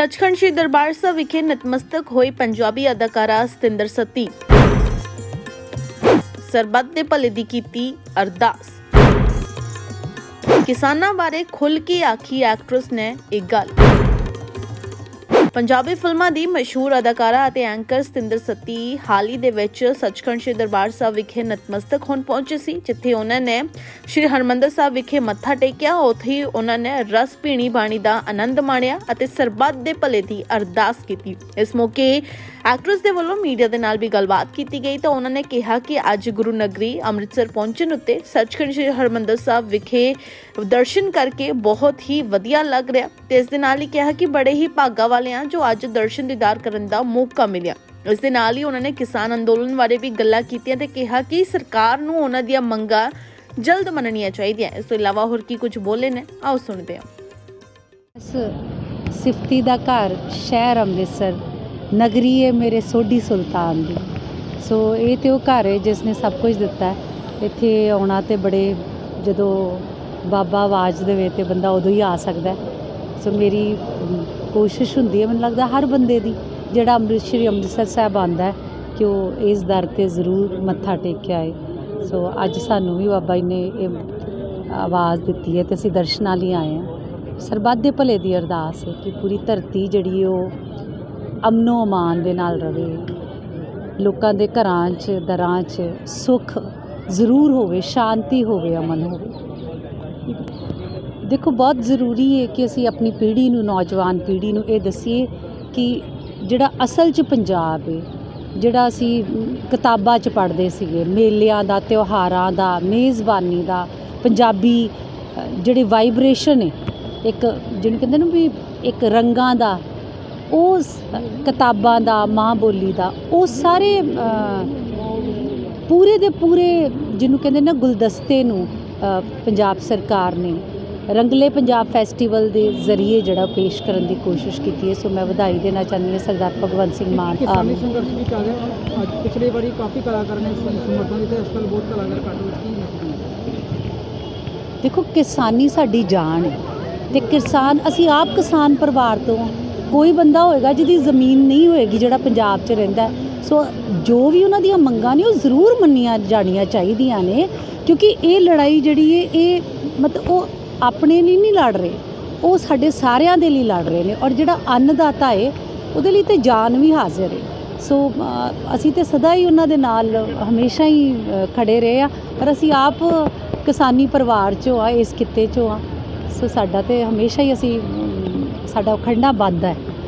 ਸੱਚਖੰਡ ਸ੍ਰੀ ਦਰਬਾਰ ਸਾਹਿਬ ਵਿਖੇ ਨਤਮਸਤਕ ਹੋਈ ਪੰਜਾਬੀ ਅਦਾਕਾਰਾ ਸਤਿੰਦਰ ਸਤੀ। ਸਰਬੱਤ ਦੇ ਭਲੇ ਦੀ ਕੀਤੀ ਅਰਦਾਸ। ਕਿਸਾਨਾਂ ਬਾਰੇ ਖੁੱਲ ਕੇ ਆਖੀ ਐਕਟਰਸ ਨੇ ਇਹ ਗੱਲ। ਪੰਜਾਬੀ ਫਿਲਮਾਂ ਦੀ ਮਸ਼ਹੂਰ ਅਦਾਕਾਰਾ ਅਤੇ ਐਂਕਰ ਸਤਿੰਦਰ ਸੱਤੀ ਹਾਲ ਹੀ ਦੇ ਵਿੱਚ ਸੱਚਖੰਡ ਸ੍ਰੀ ਦਰਬਾਰ ਸਾਹਿਬ ਵਿਖੇ ਨਤਮਸਤਕ ਹੋਣ ਪਹੁੰਚੇ ਸੀ, ਜਿੱਥੇ ਉਹਨਾਂ ਨੇ ਸ੍ਰੀ ਹਰਮੰਦਰ ਸਾਹਿਬ ਵਿਖੇ ਮੱਥਾ ਟੇਕਿਆ। ਉੱਥੇ ਹੀ ਉਹਨਾਂ ਨੇ ਰਸ ਪੀਣੀ ਬਾਣੀ ਦਾ ਆਨੰਦ ਮਾਣਿਆ ਅਤੇ ਸਰਬੱਤ ਦੇ ਭਲੇ ਦੀ ਅਰਦਾਸ ਕੀਤੀ। ਇਸ ਮੌਕੇ ਐਕਟਰੈਸ ਦੇ ਵੱਲੋਂ ਮੀਡੀਆ ਦੇ ਨਾਲ ਵੀ ਗੱਲਬਾਤ ਕੀਤੀ ਗਈ ਤਾਂ ਉਹਨਾਂ ਨੇ ਕਿਹਾ ਕਿ ਅੱਜ ਗੁਰੂ ਨਗਰੀ ਅੰਮ੍ਰਿਤਸਰ ਪਹੁੰਚਣ ਉੱਤੇ ਸੱਚਖੰਡ ਸ੍ਰੀ ਹਰਮੰਦਰ ਸਾਹਿਬ ਵਿਖੇ ਦਰਸ਼ਨ ਕਰਕੇ ਬਹੁਤ ਹੀ ਵਧੀਆ ਲੱਗ ਰਿਹਾ ਤੇ ਇਸ ਦੇ ਨਾਲ ਹੀ ਕਿਹਾ ਕਿ ਬੜੇ ਹੀ ਭਾਗਾ ਵਾਲੇ ਆ ਜੋ ਅੱਜ ਦਰਸ਼ਨ ਦੀਦਾਰ ਕਰਨ ਦਾ ਮੌਕਾ ਮਿਲਿਆ। ਇਸ ਦੇ ਨਾਲ ਹੀ ਉਹਨਾਂ ਨੇ ਕਿਸਾਨ ਅੰਦੋਲਨ ਬਾਰੇ ਵੀ ਗੱਲਾਂ ਕੀਤੀਆਂ ਤੇ ਕਿਹਾ ਕਿ ਸਰਕਾਰ ਨੂੰ ਉਹਨਾਂ ਦੀਆਂ ਮੰਗਾਂ ਜਲਦ ਮੰਨਣੀਆਂ ਚਾਹੀਦੀਆਂ। ਇਸ ਤੋਂ ਇਲਾਵਾ ਹੋਰ ਕੀ ਕੁਝ ਬੋਲੇ ਨੇ, ਆਓ ਸੁਣਦੇ ਹਾਂ। ਸਿਫਤੀ ਦਾ ਘਰ ਸ਼ਹਿਰ ਅੰਮ੍ਰਿਤਸਰ ਨਗਰੀ ਹੈ ਮੇਰੇ ਸੋਢੀ ਸੁਲਤਾਨ ਦੀ। ਸੋ ਇਹ ਤੇ ਉਹ ਘਰ ਹੈ ਜਿਸ ਨੇ ਸਭ ਕੁਝ ਦਿੱਤਾ ਇੱਥੇ ਆਉਣਾ ਤੇ ਬੜੇ ਜਦੋਂ ਬਾਬਾ ਆਵਾਜ਼ ਦੇਵੇ ਤੇ ਬੰਦਾ ਉਦੋਂ ਹੀ ਆ ਸਕਦਾ ਸੋ ਮੇਰੀ ਕੋਸ਼ਿਸ਼ ਹੁੰਦੀ ਹੈ, ਮੈਨੂੰ ਲੱਗਦਾ ਹਰ ਬੰਦੇ ਦੀ, ਜਿਹੜਾ ਅੰਮ੍ਰਿਤ ਸ਼੍ਰੀ ਅੰਮ੍ਰਿਤਸਰ ਸਾਹਿਬ ਆਉਂਦਾ ਕਿ ਉਹ ਇਸ ਦਰ ਤੇ ਜ਼ਰੂਰ ਮੱਥਾ ਟੇਕ ਕੇ ਆਏ। ਸੋ ਅੱਜ ਸਾਨੂੰ ਵੀ ਬਾਬਾ ਜੀ ਨੇ ਇਹ ਆਵਾਜ਼ ਦਿੱਤੀ ਹੈ ਤੇ ਅਸੀਂ ਦਰਸ਼ਨਾਂ ਲਈ ਆਏ ਹਾਂ। ਸਰਬੱਤ ਦੇ ਭਲੇ ਦੀ ਅਰਦਾਸ ਹੈ ਕਿ ਪੂਰੀ ਧਰਤੀ ਜਿਹੜੀ ਉਹ ਅਮਨੋ ਅਮਾਨ ਦੇ ਨਾਲ ਰਵੇ। ਲੋਕਾਂ ਦੇ ਘਰਾਂ 'ਚ ਦਰਾਂ 'ਚ ਸੁੱਖ ਜ਼ਰੂਰ ਹੋਵੇ ਸ਼ਾਂਤੀ ਹੋਵੇ ਅਮਨ ਹੋਵੇ। ਦੇਖੋ ਬਹੁਤ ਜ਼ਰੂਰੀ ਹੈ ਕਿ ਅਸੀਂ ਆਪਣੀ ਪੀੜ੍ਹੀ ਨੂੰ ਨੌਜਵਾਨ ਪੀੜ੍ਹੀ ਨੂੰ ਇਹ ਦੱਸੀਏ ਕਿ ਜਿਹੜਾ ਅਸਲ 'ਚ ਪੰਜਾਬ ਹੈ ਜਿਹੜਾ ਅਸੀਂ ਕਿਤਾਬਾਂ 'ਚ ਪੜ੍ਹਦੇ ਸੀਗੇ ਮੇਲਿਆਂ ਦਾ ਤਿਉਹਾਰਾਂ ਦਾ ਮੇਜ਼ਬਾਨੀ ਦਾ ਪੰਜਾਬੀ ਅ, ਜਿਹੜੀ ਵਾਈਬ੍ਰੇਸ਼ਨ ਹੈ ਇੱਕ ਜਿਹਨੂੰ ਕਹਿੰਦੇ ਨਾ ਵੀ ਇੱਕ ਰੰਗਾਂ ਦਾ ਉਹ ਕਿਤਾਬਾਂ ਦਾ ਮਾਂ ਬੋਲੀ ਦਾ ਉਹ ਸਾਰੇ ਪੂਰੇ ਦੇ ਪੂਰੇ ਜਿਹਨੂੰ ਕਹਿੰਦੇ ਨਾ ਗੁਲਦਸਤੇ ਨੂੰ ਪੰਜਾਬ ਸਰਕਾਰ ਨੇ ਰੰਗਲੇ ਪੰਜਾਬ ਫੈਸਟੀਵਲ ਦੇ ਜ਼ਰੀਏ ਜਿਹੜਾ ਪੇਸ਼ ਕਰਨ ਦੀ ਕੋਸ਼ਿਸ਼ ਕੀਤੀ ਹੈ। ਸੋ ਮੈਂ ਵਧਾਈ ਦੇਣਾ ਚਾਹੁੰਦੀ ਹਾਂ ਸਰਦਾਰ ਭਗਵੰਤ ਸਿੰਘ ਮਾਨ ਕਿਸਾਨੀ ਸੰਘਰਸ਼ ਵੀ ਚੱਲ ਰਿਹਾ? ਅੱਜ ਪਿਛਲੇ ਵਾਰੀ ਕਾਫੀ ਕਲਾਕਾਰਾਂ ਨੇ ਸਮਰਥਨ ਦਿੱਤੇ ਇਸ ਕੱਲ ਬਹੁਤ ਕਲਾਕਾਰ ਘੱਟ ਮਸਲਾ ਦੇਖੋ ਕਿਸਾਨੀ ਸਾਡੀ ਜਾਨ ਹੈ ਤੇ ਕਿਸਾਨ ਅਸੀਂ ਆਪ ਕਿਸਾਨ ਪਰਿਵਾਰ ਤੋਂ ਹਾਂ। ਕੋਈ ਬੰਦਾ ਹੋਏਗਾ ਜਿਹਦੀ ਜ਼ਮੀਨ ਨਹੀਂ ਹੋਏਗੀ ਜਿਹੜਾ ਪੰਜਾਬ 'ਚ ਰਹਿੰਦਾ ਸੋ ਜੋ ਵੀ ਉਹਨਾਂ ਦੀਆਂ ਮੰਗਾਂ ਨੇ ਉਹ ਜ਼ਰੂਰ ਮੰਨੀਆਂ ਜਾਣੀਆਂ ਚਾਹੀਦੀਆਂ ਨੇ ਕਿਉਂਕਿ ਇਹ ਲੜਾਈ ਜਿਹੜੀ ਹੈ ਇਹ ਮਤਲਬ ਉਹ ਆਪਣੇ ਲਈ ਨਹੀਂ ਲੜ ਰਹੇ ਉਹ ਸਾਡੇ ਸਾਰਿਆਂ ਦੇ ਲਈ ਲੜ ਰਹੇ ਨੇ ਔਰ ਜਿਹੜਾ ਅੰਨਦਾਤਾ ਹੈ ਉਹਦੇ ਲਈ ਤੇ ਜਾਨ ਵੀ ਹਾਜ਼ਰ ਹੈ ਸੋ ਅਸੀਂ ਤੇ ਸਦਾ ਹੀ ਉਹਨਾਂ ਦੇ ਨਾਲ ਹਮੇਸ਼ਾ ਹੀ ਅ, ਖੜੇ ਰਹੇ ਆ ਪਰ ਅਸੀਂ ਆਪ ਕਿਸਾਨੀ ਪਰਿਵਾਰ ਚੋਂ ਆ ਇਸ ਕਿੱਤੇ ਚੋਂ ਆ। ਸੋ ਸਾਡਾ ਤੇ ਹਮੇਸ਼ਾ ਹੀ ਅਸੀਂ ਸਾਡਾ ਖੜਨਾ ਬੰਦ ਹੈ।